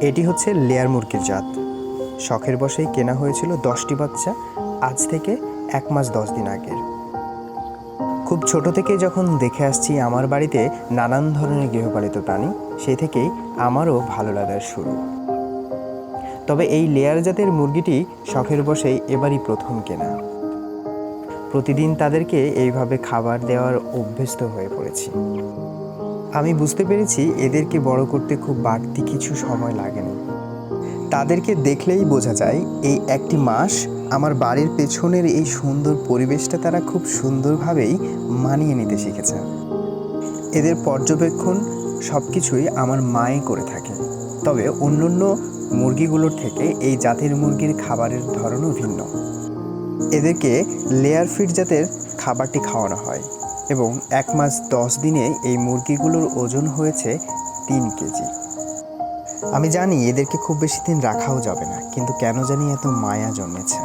এটি হচ্ছে লেয়ার মুরগির জাত। শখের বসেই কেনা হয়েছিল দশটি বাচ্চা, আজ থেকে এক মাস দশ দিন আগের। খুব ছোট থেকে যখন দেখে আসছি আমার বাড়িতে নানান ধরনের গৃহপালিত প্রাণী, সে থেকেই আমারও ভালো লাগার শুরু। তবে এই লেয়ার জাতের মুরগিটি শখের বসেই এবারই প্রথম কেনা। প্রতিদিন তাদেরকে এইভাবে খাবার দেওয়ার অভ্যস্ত হয়ে পড়েছি। আমি বুঝতে পেরেছি এদেরকে বড় করতে খুব বাড়তি কিছু সময় লাগেনি। তাদেরকে দেখলেই বোঝা যায় এই একটি মাস আমার বাড়ির পেছনের এই সুন্দর পরিবেশটা তারা খুব সুন্দরভাবেই মানিয়ে নিতে শিখেছে। এদের পর্যবেক্ষণ সব কিছুই আমার মায়ে করে থাকে। তবে অন্যান্য মুরগিগুলোর থেকে এই জাতের মুরগির খাবারের ধরনও ভিন্ন। এদেরকে লেয়ার ফিড জাতের খাবারটি খাওয়ানো হয়। এবং এক মাস দশ দিনে এই মুরগিগুলোর ওজন হয়েছে তিন কেজি। আমি জানি এদেরকে খুব বেশি দিন রাখাও যাবে না, কিন্তু কেন জানি এত মায়া জন্মেছে।